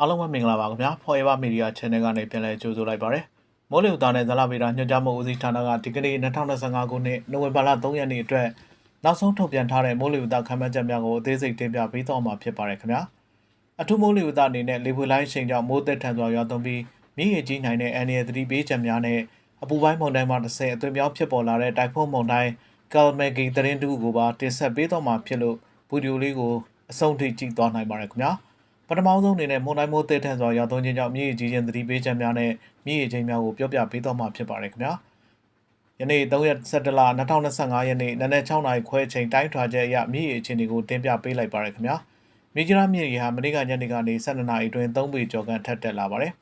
အားလုံးပဲမင်္ဂလာပါခင်ဗျာ Forever Media Channel ကနေပြန်လည်ကြိုဆိုလိုက်ပါရစေမိုးလေဝသနဲ့ဇလဗေဒညွှန်ကြားမှုဦးစီးဌာနကဒီကနေ့2025ခုနှစ်နိုဝင်ဘာလ3ရက်နေ့အတွက်နောက်ဆုံးထုတ်ပြန်ထားတဲ့မိုးလေဝသခန့်မှန်းချက်များကိုအသေးစိတ်တင်ပြပေးသွားမှာဖြစ်ပါတယ်ခင်ဗျာအထူးမိုးလေဝသအနေနဲ့လေပွေလိုင်းချိန်ကြောင့်မိုးသက်ထန်စွာရွာသွန်းပြီးမြင့်ရည်ကြီးနိုင်တဲ့အန်ရသတိပေးချက်များနဲ့အပူပိုင်းမုန်တိုင်းမှာတစ်ဆင့်အသွင်ပြောင်းဖြစ်ပေါ်လာတဲ့တိုင်ဖုန်းမုန်တိုင်းကယ်မဂီသတင်းတူကိုပါတင်ဆက်ပေးတော့မှာဖြစ်လို့ဗီဒီယိုလေးကိုအဆုံးထိကြည့်သွားနိုင်ပါတယ်ခင်ဗျာ ပထမဆုံးအနေနဲ့မွန်တိုင်းမိုးသေးထန်စွာရောက်သွင်းခြင်းကြောင့်မြေကြီးချင်းသတိပေးချက်များနဲ့မြေကြီးများကိုပြောပြပေးတော့မှာဖြစ်ပါတယ်ခင်ဗျာယနေ့3ရက်17လ2025ရက်နေ့နနက်6နာရီခွဲချိန်တိုင်းထွာချက်အရမြေကြီးချင်းတွေကိုတင်ပြပေးလိုက်ပါရခင်ဗျာမြေကြီးနားမြေကြီးဟာမနေ့ကညနေကနေ12နာရီအတွင်း3ပေကျော်ကန်ထက်တက်လာပါတယ်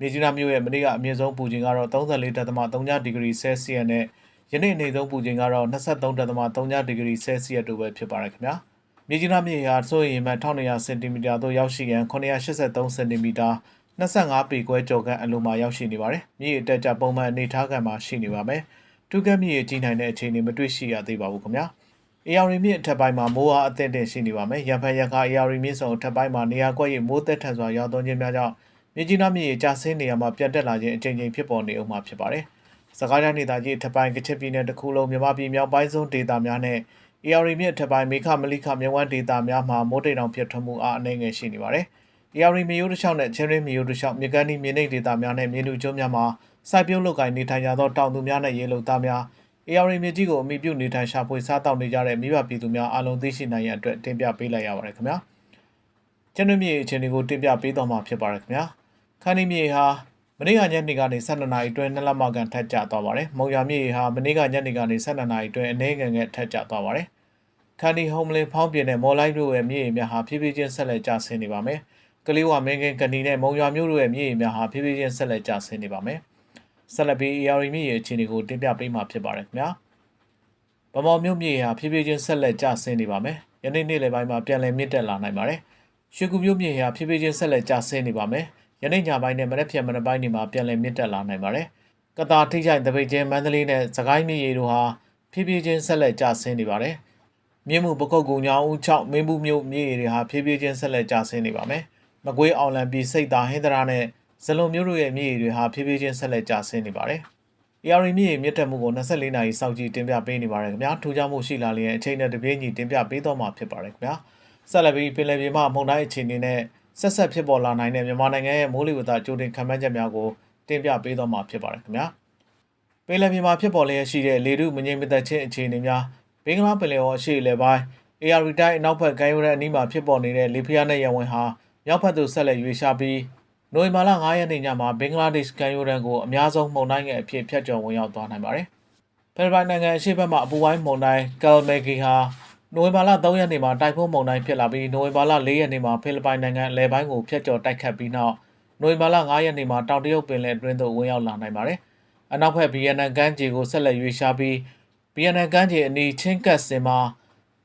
မြေကြီးနားမြို့ရဲ့မနေ့ကအမြင့်ဆုံးပူချိန်ကတော့34.3ဒီဂရီဆဲလ်စီယပ်နဲ့ယနေ့အနေဆုံးပူချိန်ကတော့23.3ဒီဂရီဆဲလ်စီယပ်တို့ပဲဖြစ်ပါတယ်ခင်ဗျာ မြေကြီးနားမြေဟာဆိုရင်မှ1200စင်တီမီတာသို့ရောက်ရှိရန်983စင်တီမီတာ25ပေခွဲကျော်ကန်အလိုမှာရောက်ရှိနေပါတယ်။မြေအတက်ကြပုံမှန်အနေထားခံမှာရှိနေပါမယ်။တူကက်မြေကြီးနိုင်တဲ့အခြေအနေမတွေ့ရှိရသေးပါဘူးခင်ဗျာ။ AR မြင့်အထက်ပိုင်းမှာမိုးအားအသင့်တင်ရှိနေပါမယ်။ရန်ဖန်ရန်ခါ AR မြင့်ဆောင်အထက်ပိုင်းမှာနေရာကွက်ရိပ်မိုးသက်ထန်စွာရောက်သွန်းခြင်းများကြောင့်မြေကြီးနားမြေကြာဆင်းနေရာမှာပြတ်တက်လာခြင်းအကြိမ်ကြိမ်ဖြစ်ပေါ်နေအောင်မှာဖြစ်ပါတယ်။စကိုင်းတိုင်းဒေသကြီးအထက်ပိုင်းကချစ်ပြည်နယ်တစ်ခုလုံးမြမပြည်မြောက်ပိုင်းဆုံးဒေသများနဲ့ AR မြစ်အထက်ပိုင်းမေခမလိခမြဝန်းဒေတာများမှာမိုးတိမ်တောင်ဖြစ်ထွန်းမှုအားအနေငယ်ရှိနေပါတယ်။ AR မျိုးတစ်လျှောက်နဲ့ချင်းရင်းမျိုးတစ်လျှောက်မြေကမ်းဒီမြေနိမ့်ဒေတာများနဲ့မြေလူကျွန်းများမှာစိုက်ပျိုးလုပ်ကိုင်နေထိုင်ကြသောတောင်သူများနဲ့ရေလုံသားများ AR မြေကြီးကိုအမိပြုနေထိုင်ရှာဖွေစားတောက်နေကြတဲ့မိဘပြည်သူများအားလုံးသိရှိနိုင်ရန်အတွက်တင်ပြပေးလိုက်ရပါတယ်ခင်ဗျာ။ချင်းရင်းမြေအခြေအနေကိုတင်ပြပေးတော့မှာဖြစ်ပါတယ်ခင်ဗျာ။ခန်းဒီမြေဟာ မနေ့ကညနေကနေ12နာရီအတွင်းနှစ်လမကန်ထက်ကျသွားပါတယ်။မုံရမြေဟာမနေ့ကညနေကနေ12နာရီအတွင်းအနေငယ်ငယ်ထက်ကျသွားပါတယ်။ခန်ဒီဟုံးလင်းဖောင်းပြင်းတဲ့မော်လိုက်တို့ရဲ့မြေရီများဟာဖြည်းဖြည်းချင်းဆက်လက်ကျဆင်းနေပါမယ်။ကလေးဝမင်းကင်းကန်ဒီနဲ့မုံရွာမျိုးတို့ရဲ့မြေရီများဟာဖြည်းဖြည်းချင်းဆက်လက်ကျဆင်းနေပါမယ်။ဆက်လက်ပြီး AR မြေရီအခြေအနေကိုတင်ပြပေးမှာဖြစ်ပါတယ်ခင်ဗျာ။ဗမော်မျိုးမြေရီဟာဖြည်းဖြည်းချင်းဆက်လက်ကျဆင်းနေပါမယ်။ယနေ့နေ့လယ်ပိုင်းမှာပြန်လည်မြင့်တက်လာနိုင်ပါတယ်။ရွှေကူမျိုးမြေရီဟာဖြည်းဖြည်းချင်းဆက်လက်ကျဆင်းနေပါမယ်။ ယနေ့ညပိုင်းနဲ့မနေ့ဖြန်မနေ့ပိုင်းတွေမှာပြန်လည်မြင့်တက်လာနိုင်ပါတယ်။ကတာထိချိုင်တပိတ်ချင်းမန္တလေးနဲ့စကိုင်းမြေရီတို့ဟာဖြည်းဖြည်းချင်းဆက်လက်ကျဆင်းနေပါတယ်။မြင်းမှုပကုတ်ကူညောင်ဦး6မင်းဘူးမြို့မြေတွေဟာဖြည်းဖြည်းချင်းဆက်လက်ကျဆင်းနေပါမယ်။မကွေးအောင်လံပြည်စိတ်သာဟင်္ဒရာနဲ့ဇလုံမြို့တို့ရဲ့မြေတွေဟာဖြည်းဖြည်းချင်းဆက်လက်ကျဆင်းနေပါတယ်။ AR မြေမြင့်တက်မှုကို24နာရီစောင့်ကြည့်တင်ပြပေးနေပါတယ်ခင်ဗျာ။ထူးခြားမှုရှိလာလျင်အချိန်နဲ့တပြေးညီတင်ပြပေးတော့မှာဖြစ်ပါတယ်ခင်ဗျာ။ဆက်လက်ပြီးပင်လယ်ပြင်မှမုန်တိုင်းအခြေအနေနဲ့ ဆက်ဆက်ဖြစ်ပေါ်လာနိုင်တဲ့မြန်မာနိုင်ငံရဲ့မိုးလေဝသကြိုတင်ခန့်မှန်းချက်များကိုတင်ပြပေးတော့မှာဖြစ်ပါတယ်ခင်ဗျာ။ပင်လယ်ပြင်မှာဖြစ်ပေါ်လျက်ရှိတဲ့လေထုမငြိမ်မသက်ခြင်းအခြေအနေများဘင်္ဂလားပင်လယ်အော်အရှေ့အလယ်ပိုင်း AR တိုင်းအနောက်ဘက်ကမ်းရိုးတန်းအနီးမှာဖြစ်ပေါ်နေတဲ့လေဖျားနဲ့ရဝင်းဟာမြောက်ဘက်သို့ဆက်လက်ရွေ့ရှားပြီးနိုဝင်ဘာလ9ရက်နေ့ညမှာဘင်္ဂလားဒေ့ရှ်ကမ်းရိုးတန်းကိုအများဆုံးမှုန်တိုင်းငယ်အဖြစ်ဖြတ်ကျော်ဝင်ရောက်သွားနိုင်ပါတယ်။ဖိလစ်ပိုင်နိုင်ငံအရှေ့ဘက်မှာအပူပိုင်းမှုန်တိုင်းကယ်မဂီဟာ နိုဝင်ဘာလ3ရက်နေ့မှာတိုင်ဖုန်းမှုန်တိုင်းဖြစ်လာပြီးနိုဝင်ဘာလ4ရက်နေ့မှာဖိလစ်ပိုင်နိုင်ငံအလယ်ပိုင်းကိုဖျက်ကျော်တိုက်ခတ်ပြီးနောက်နိုဝင်ဘာလ9ရက်နေ့မှာတောင်တရုတ်ပင်လယ်အတွင်းသို့ဝင်ရောက်လာနိုင်ပါတယ်။အနောက်ဘက်ဗီယက်နမ်ကမ်းခြေကိုဆက်လက်ရွေ့ရှားပြီးဗီယက်နမ်ကမ်းခြေအနီးချင်းကပ်စင်မှာ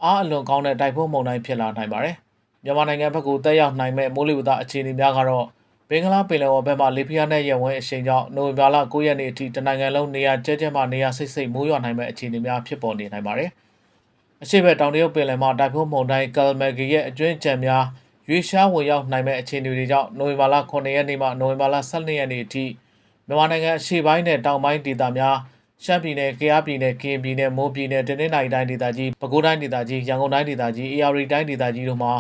အားအလွန်ကောင်းတဲ့တိုက်ဖုန်းမုန်တိုင်းဖြစ်လာနိုင်ပါတယ်။မြန်မာနိုင်ငံဘက်ကိုတက်ရောက်နိုင်မဲ့မိုးလေဝသအခြေအနေများကတော့ဘင်္ဂလားပင်လယ်အော်ဘက်မှလေပြင်းနဲ့ရက်ဝန်းအရှိန်ကြောင့်နိုဝင်ဘာလ9ရက်နေ့အထိတနိုင်ငံလုံးနေရာကျဲကျဲမှနေရာစိတ်စိတ်မိုးရွာနိုင်မဲ့အခြေအနေများဖြစ်ပေါ်နေနိုင်ပါတယ်။ အရှိဘက်တောင်တရုတ်ပင်လယ်မှာတိုက်ဖုန်းမုန်တိုင်းကယ်မဂီရဲ့အကျွင်းကြံများရွေးရှားဝင်ရောက်နိုင်မဲ့အခြေအနေတွေကြောင့်နိုဝင်ဘာလ9ရက်နေ့မှနိုဝင်ဘာလ12ရက်နေ့အထိမြန်မာနိုင်ငံအရှေ့ပိုင်းနဲ့တောင်ပိုင်းဒေသများရှမ်းပြည်နယ်၊ကယားပြည်နယ်၊ကရင်ပြည်နယ်၊မွန်ပြည်နယ်၊တနင်္သာရီတိုင်းဒေသကြီး၊ပဲခူးတိုင်းဒေသကြီး၊ရန်ကုန်တိုင်းဒေသကြီး၊အေရီတိုင်းဒေသကြီးတို့မှာ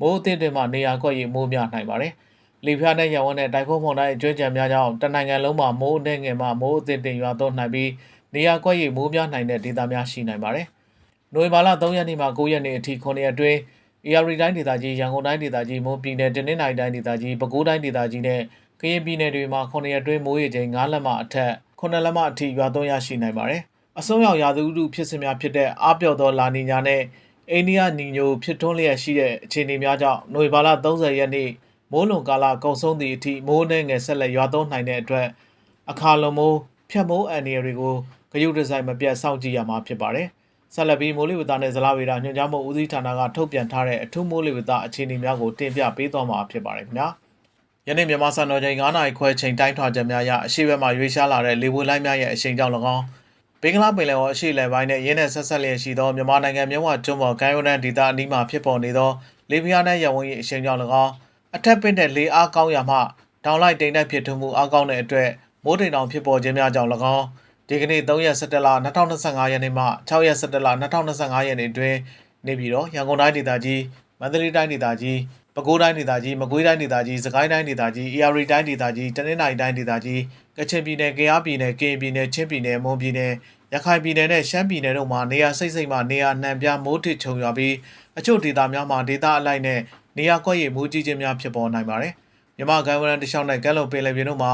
မိုးအသင့်တွေမှနေရာကွက်ရိပ်မိုးများနိုင်ပါတယ်။လေပြင်းနဲ့ရန်ကုန်နဲ့တိုင်ဖုန်းမုန်တိုင်းအကျွမ်းကြံများကြောင့်တနိုင်ငံလုံးမှာမိုးအနှဲငယ်မှမိုးအသင့်တင်ရွာသွန်းနိုင်ပြီးနေရာကွက်ရိပ်မိုးများနိုင်တဲ့ဒေသများရှိနိုင်ပါတယ်။ နိုဝင်ဘာလ3ရက်နေ့မှ9ရက်နေ့အထိ9ရက်အတွင်း AR တိုင်းဒေသကြီးရန်ကုန်တိုင်းဒေသကြီးမွန်ပြည်နယ်တနင်္သာရီတိုင်းဒေသကြီးပဲခူးတိုင်းဒေသကြီးနဲ့ကရင်ပြည်နယ်တွေမှာ9ရက်အတွင်းမိုးရေချိန်9လက်မှအထက်9လက်မှအထိရွာသွန်းရရှိနိုင်ပါတယ်။အဆုံးရောက်ရာသီဥတုဖြစ်စဉ်များဖြစ်တဲ့အားပြော့သောလာနီညာနဲ့အိန္ဒိယနီညိုဖြစ်ထွန်းလျက်ရှိတဲ့အခြေအနေများကြောင့်နိုဝင်ဘာလ30ရက်နေ့မိုးလွန်ကာလကုန်ဆုံးသည့်အထိမိုးနှဲငယ်ဆက်လက်ရွာသွန်းနိုင်တဲ့အတွက်အခါလွန်မိုးဖြတ်မိုးအန်ဒီရတွေကိုဂရုတစိုက်မပြတ်စောင့်ကြည့်ရမှာဖြစ်ပါတယ်။ ဆက်လက်ပြီးမိုးလေဝသနဲ့ဇလဝေဒညွှန်ကြားမှုဦးစီးဌာနကထုတ်ပြန်ထားတဲ့အထူးမိုးလေဝသအခြေအနေများကိုတင်ပြပေးသွားမှာဖြစ်ပါတယ်ခင်ဗျာ။ယနေ့မြန်မာစံတော်ချိန်9နာရီခွဲချိန်တိုင်းထွာချက်များအရအရှိဘက်မှရွေးရှားလာတဲ့လေပွေလိုက်များရဲ့အရှိန်ကြောင့်၎င်းဘင်္ဂလားပင်လယ်အော်အရှေ့လယ်ပိုင်းနဲ့ရင်းနဲ့ဆက်ဆက်လျက်ရှိသောမြန်မာနိုင်ငံမြဝကျွန်းပေါ်ကမ်းရိုးတန်းဒေသအနီးမှာဖြစ်ပေါ်နေသောလေပြင်းနဲ့ရဝန်း၏အရှိန်ကြောင့်၎င်းအထက်ပင့်တဲ့လေအားကောင်းရာမှတောင်လိုက်တိမ်တိုက်ဖြစ်ထွန်းမှုအားကောင်းတဲ့အတွက်မိုးတိမ်တောင်ဖြစ်ပေါ်ခြင်းများကြောင့်၎င်း ဒီကနေ့3ရက်17လ2025ရက်နေ့မှ6ရက်17လ2025ရက်နေ့အတွင်းနေပြည်တော်ရန်ကုန်တိုင်းဒေသကြီးမန္တလေးတိုင်းဒေသကြီးပဲခူးတိုင်းဒေသကြီးမကွေးတိုင်းဒေသကြီးစကိုင်းတိုင်းဒေသကြီး AR တိုင်းဒေသကြီးတနင်္သာရီတိုင်းဒေသကြီးကချင်ပြည်နယ်၊ကယားပြည်နယ်၊ကရင်ပြည်နယ်၊ချင်းပြည်နယ်၊မွန်ပြည်နယ်ရခိုင်ပြည်နယ်နဲ့ရှမ်းပြည်နယ်တို့မှာနေရာစိတ်စိတ်မှနေရာနှံပြမိုးထစ်ချုံရွာပြီးအချို့ဒေသများမှာဒေသအလိုက်နဲ့နေရာကွက်ရည်မိုးကြီးခြင်းများဖြစ်ပေါ်နိုင်ပါတယ်။မြမကမ်းဝရန်တခြားနဲ့ကမ်းလွန်ပင်လယ်ပြင်တို့မှာ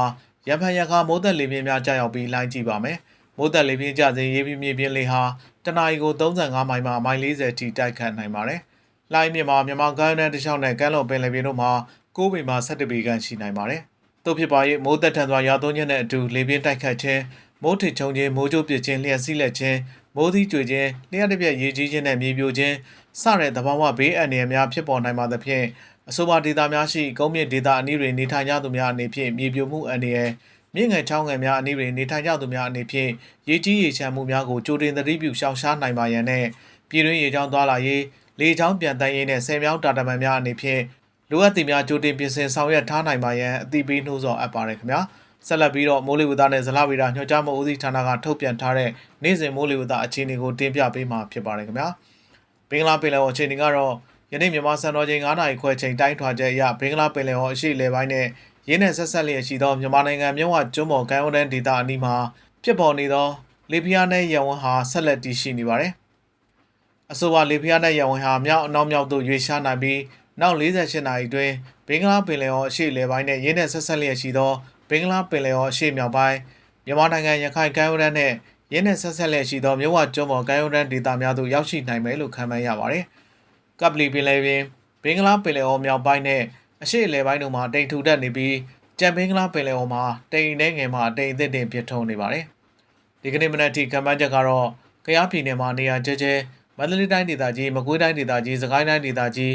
ရံဖန်ရခါမိုးသက်လေပြင်းများကြာရောက်ပြီးလိုင်းကြည့်ပါမယ်။မိုးသက်လေပြင်းကြစေရေးပြင်းမြေပြင်းလေဟာတနအီကို35မိုင်မှမိုင်40ထိတိုက်ခတ်နိုင်ပါတယ်။လိုင်းမြမှာမြမကမ်းဝရန်တခြားနဲ့ကမ်းလွန်ပင်လယ်ပြင်တို့မှာ9ပေမှ17ပေခန့်ရှိနိုင်ပါတယ်။တို့ဖြစ်ပါ၍မိုးသက်ထန်စွာရွာသွန်းခြင်းနဲ့အတူလေပြင်းတိုက်ခတ်ခြင်းမိုးထစ်ချုံခြင်းမိုးကြိုးပစ်ခြင်းလျှက်စီးလက်ခြင်းမိုးသီးကြွေခြင်းလျှက်တစ်ပြက်ရေကြီးခြင်းနဲ့မြေပြိုခြင်းစတဲ့သဘာဝဘေးအန္တရာယ်များဖြစ်ပေါ်နိုင်ပါသဖြင့် အဆိုပါဒေသများရှိကုန်းမြင့်ဒေသအနည်းတွင်နေထိုင်ကြသူများအနေဖြင့်မြေပြိုမှုအန္တရာယ်မြင့်ငယ်ချောင်းငယ်များအနည်းတွင်နေထိုင်ကြသူများအနေဖြင့်ရေကြီးရေချမ်းမှုများကိုကြိုတင်သတိပြုရှောင်ရှားနိုင်ပါရန်နဲ့ပြည်တွင်းရေကြောင်းသွားလာရေးလေကြောင်းပြန်တန်းရေးနဲ့ဆယ်မြောင်းတာတမန်များအနေဖြင့်လိုအပ်သည့်များကြိုတင်ပြင်ဆင်ဆောင်ရွက်ထားနိုင်ပါရန်အသိပေးနှိုးဆော်အပ်ပါတယ်ခင်ဗျာဆက်လက်ပြီးတော့မိုးလေဝသနဲ့ဇလဗေဒညွှန်ကြားမှုဦးစီးဌာနကထုတ်ပြန်ထားတဲ့နေ့စဉ်မိုးလေဝသအခြေအနေကိုတင်ပြပေးမှာဖြစ်ပါတယ်ခင်ဗျာဘင်္ဂလားပင်လယ်ော်အခြေအနေကတော့ ယနေ့မြန်မာစံတော်ချိန်9နာရီခွဲချိန်တိုင်းထွာချက်အရဘင်္ဂလားပင်လယ်ော်အရှိလေပိုင်းနဲ့ရင်းနဲ့ဆက်ဆက်လျက်ရှိသောမြန်မာနိုင်ငံမြဝကျွန်းပေါ်ကမ်းရိုးတန်းဒေသအနီးမှာဖြစ်ပေါ်နေသောလေပြင်းနဲ့ရဝန်းဟာဆက်လက်တည်ရှိနေပါတယ်အဆိုပါလေပြင်းနဲ့ရဝန်းဟာမြောက်အနောက်မြောက်သို့ရွေ့ရှားနိုင်ပြီးနောက်48နာရီအတွင်းဘင်္ဂလားပင်လယ်ော်အရှိလေပိုင်းနဲ့ရင်းနဲ့ဆက်ဆက်လျက်ရှိသောဘင်္ဂလားပင်လယ်ော်အရှိမြောက်ပိုင်းမြန်မာနိုင်ငံရခိုင်ကမ်းရိုးတန်းနဲ့ရင်းနဲ့ဆက်ဆက်လျက်ရှိသောမြဝကျွန်းပေါ်ကမ်းရိုးတန်းဒေသများသို့ရောက်ရှိနိုင်မယ်လို့ခန့်မှန်းရပါတယ်။ ကပ်ပလီပင်လယ်ပြင်ဘင်္ဂလားပင်လယ်ော်မြောက်ပိုင်းနဲ့အရှိအလယ်ပိုင်းတို့မှာတိမ်ထူတက်နေပြီးကြံဘင်္ဂလားပင်လယ်ော်မှာတိမ်နှဲငယ်မှာတိမ်အသစ်တင်ဖြစ်ထုံနေပါတယ်။ဒီကနေ့မနက်ထိခန့်မှန်းချက်ကတော့ကယားပြည်နယ်မှာနေရာကျဲကျဲမန္တလေးတိုင်းဒေသကြီးမကွေးတိုင်းဒေသကြီးစကိုင်းတိုင်းဒေသကြီး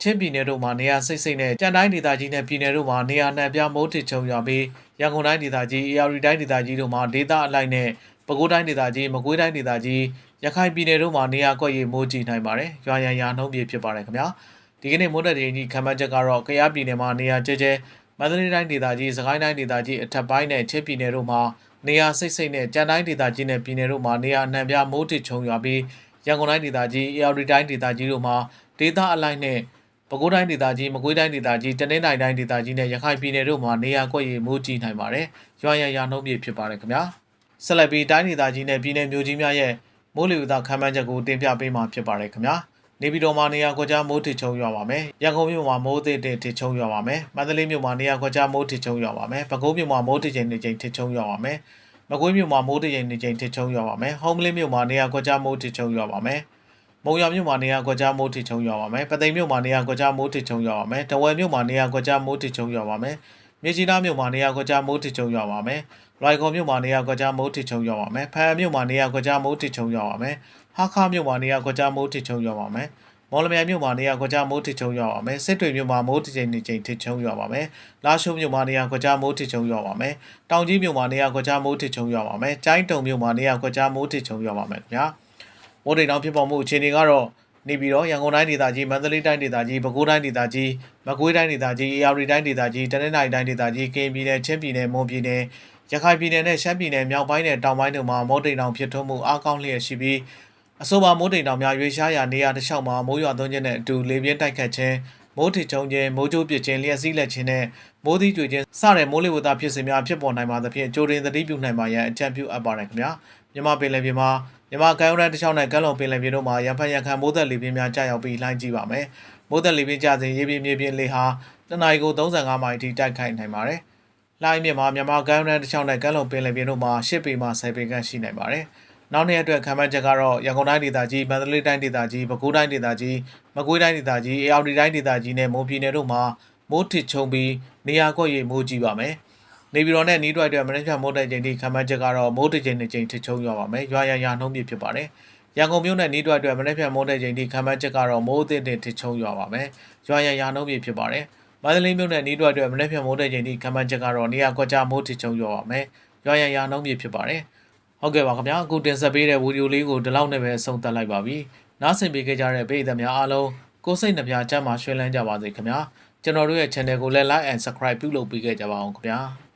ချင်းပြည်နယ်တို့မှာနေရာစိတ်စိတ်နဲ့ကြံတိုင်းဒေသကြီးနဲ့ပြည်နယ်တို့မှာနေရာနှံပြမိုးထစ်ချုံရွာပြီးရန်ကုန်တိုင်းဒေသကြီးအေရီတိုင်းဒေသကြီးတို့မှာဒေသအလိုက်နဲ့ပဲခူးတိုင်းဒေသကြီးမကွေးတိုင်းဒေသကြီး ရခိုင်ပြည်နယ်တို့မှာနေရာကွက်ရည်မိုးကြီးနိုင်ပါတယ်ရွာရန်ရာနှုံးပြဖြစ်ပါတယ်ခင်ဗျာဒီကနေ့မိုးတက်တဲ့ကြီးခံမှန်းချက်ကတော့ကယားပြည်နယ်မှာနေရာကျဲကျဲမန္တလေးတိုင်းဒေသကြီးစကိုင်းတိုင်းဒေသကြီးအထက်ပိုင်းနဲ့ချင်းပြည်နယ်တို့မှာနေရာစိတ်စိတ်နဲ့ကြံတိုင်းဒေသကြီးနဲ့ပြည်နယ်တို့မှာနေရာအနှံပြမိုးထစ်ချုံရွာပြီးရန်ကုန်တိုင်းဒေသကြီးအေရီတိုင်းဒေသကြီးတို့မှာဒေသအလိုက်နဲ့ပဲခူးတိုင်းဒေသကြီးမကွေးတိုင်းဒေသကြီးတနင်္သာရီတိုင်းဒေသကြီးနဲ့ရခိုင်ပြည်နယ်တို့မှာနေရာကွက်ရည်မိုးကြီးနိုင်ပါတယ်။ရွာရန်ရာနှုံးပြဖြစ်ပါတယ်ခင်ဗျာ။ဆက်လက်ပြီးတိုင်းဒေသကြီးနဲ့ပြည်နယ်မျိုးကြီးများရဲ့ မိုးလေဝသခန့်မှန်းချက်ကိုတင်ပြပေးမှာဖြစ်ပါတယ်ခင်ဗျာ။နေပြည်တော်မှာနေရာကွက်ကြားမိုးထစ်ချုံရွာပါမယ်။ရန်ကုန်မြို့မှာမိုးသေးတဲ့ထစ်ချုံရွာပါမယ်။မန္တလေးမြို့မှာနေရာကွက်ကြားမိုးထစ်ချုံရွာပါမယ်။ပဲခူးမြို့မှာမိုးထစ်ချိန်နေချိန်ထစ်ချုံရွာပါမယ်။မကွေးမြို့မှာမိုးတရင်နေချိန်ထစ်ချုံရွာပါမယ်။ဟုံးမလင်းမြို့မှာနေရာကွက်ကြားမိုးထစ်ချုံရွာပါမယ်။မုံရမြို့မှာနေရာကွက်ကြားမိုးထစ်ချုံရွာပါမယ်။ပသိမ်မြို့မှာနေရာကွက်ကြားမိုးထစ်ချုံရွာပါမယ်။တဝယ်မြို့မှာနေရာကွက်ကြားမိုးထစ်ချုံရွာပါမယ်။မြေကြီးနားမြို့မှာနေရာကွက်ကြားမိုးထစ်ချုံရွာပါမယ်။ ရိုင်ခေါ်မြို့မှာနေရာကွက်ကြားမိုးထစ်ချုံရွာပါမယ်။ဖန်မြို့မှာနေရာကွက်ကြားမိုးထစ်ချုံရွာပါမယ်။ဟာခါမြို့မှာနေရာကွက်ကြားမိုးထစ်ချုံရွာပါမယ်။မော်လမြိုင်မြို့မှာနေရာကွက်ကြားမိုးထစ်ချုံရွာပါမယ်။စစ်တွေမြို့မှာမိုးတစ်ချိန်နှစ်ချိန်ထစ်ချုံရွာပါမယ်။လာရှိုးမြို့မှာနေရာကွက်ကြားမိုးထစ်ချုံရွာပါမယ်။တောင်ကြီးမြို့မှာနေရာကွက်ကြားမိုးထစ်ချုံရွာပါမယ်။ကျိုင်းတုံမြို့မှာနေရာကွက်ကြားမိုးထစ်ချုံရွာပါမယ်ခင်ဗျာ။မိုးတိမ်တောင်ဖြစ်ပေါ်မှုအခြေအနေကတော့နေပြည်တော်ရန်ကုန်တိုင်းဒေသကြီးမန္တလေးတိုင်းဒေသကြီးပဲခူးတိုင်းဒေသကြီးမကွေးတိုင်းဒေသကြီးအေရီတိုင်းဒေသကြီးတနင်္သာရီတိုင်းဒေသကြီးကရင်ပြည်နယ်ချင်းပြည်နယ်မွန်ပြည်နယ် ရခိုင်ပြည်နယ်နဲ့ရှမ်းပြည်နယ်မြောက်ပိုင်းနဲ့တောင်ပိုင်းတို့မှာမိုးတိမ်တောင်ဖြစ်ထွန်းမှုအားကောင်းလျက်ရှိပြီးအဆိုပါမိုးတိမ်တောင်များရွေးရှားရာနေရာတစ်လျှောက်မှာမိုးရွာသွန်းခြင်းနဲ့အတူလေပြင်းတိုက်ခတ်ခြင်းမိုးထစ်ချုံခြင်းမိုးကြိုးပစ်ခြင်းလျှက်စီးလက်ခြင်းနဲ့မိုးသီးကြွေခြင်းစတဲ့မိုးလေဝသဖြစ်စဉ်များဖြစ်ပေါ်နိုင်ပါသဖြင့်ကြိုတင်သတိပြုနိုင်ပါရန်အကြံပြုအပ်ပါတယ်ခင်ဗျာမြန်မာပင်လယ်ပြင်မှာမြန်မာကမ်းရိုးတန်းတစ်လျှောက်နဲ့ကမ်းလွန်ပင်လယ်ပြင်တို့မှာရံဖန်ရံခါမိုးသက်လေပြင်းများကြာရောက်ပြီးလှိုင်းကြည့်ပါမယ်မိုးသက်လေပြင်းကျစဉ်ရေပြင်းမြေပြင်းလေဟာတနအီကို35မိုင်အထိတိုက်ခိုက်နိုင်ပါတယ် လှိုင်းမြစ်မှာမြန်မာကမ်းရိုးတန်းတစ်လျှောက်နဲ့ကမ်းလွန်ပင်လယ်ပြင်တို့မှာ10ပေမှ10ပေခန့်ရှိနိုင်ပါတယ်နောက်နေ့အတွက်ခံမှန်းချက်ကတော့ရန်ကုန်တိုင်းဒေသကြီးမန္တလေးတိုင်းဒေသကြီးပဲခူးတိုင်းဒေသကြီးမကွေးတိုင်းဒေသကြီးအေရီတိုင်းဒေသကြီးနဲ့မွန်ပြည်နယ်တို့မှာမိုးထစ်ချုံပြီးနေရာကွက်ရေမိုးကြီးပါမယ်။နေပြည်တော်နဲ့နီးတွိုက်တဲ့မနေ့ကမိုးတိုက်ချိန်ထိခံမှန်းချက်ကတော့မိုးတစ်ချိန်တစ်ချိန်ထစ်ချုံရွာပါမယ်။ရွာရရနှုံးပြဖြစ်ပါတယ်။ရန်ကုန်မြို့နဲ့နီးတွိုက်တဲ့မနေ့ကမိုးတိုက်ချိန်ထိခံမှန်းချက်ကတော့မိုးအသစ်တင်ထစ်ချုံရွာပါမယ်။ရွာရရနှုံးပြဖြစ်ပါတယ်။ မန္တလေးမြို့နဲ့နီးတွိုက်တဲ့မနေ့ကမိုးတိုက်ချိန်ထိခံမှန်းချက်ကတော့နေရာကွက်ကြားမိုးထစ်ချုံရွာပါမယ်။ရွာရရနှုံးပြဖြစ်ပါတယ်။ဟုတ်ကဲ့ပါခင်ဗျာအခုတင်ဆက်ပေးတဲ့ဗီဒီယိုလေးကိုဒီလောက်နဲ့ပဲဆုံးသက်လိုက်ပါပြီနားဆင်ပေးခဲ့ကြတဲ့ပရိသတ်များအားလုံးကိုယ်စိတ်နှပြချမ်းသာရွှင်လန်းကြပါစေခင်ဗျာကျွန်တော်တို့ရဲ့ channel ကိုလည်း like and subscribe ပြုလုပ်ပေးခဲ့ကြပါအောင်ခင်ဗျာ။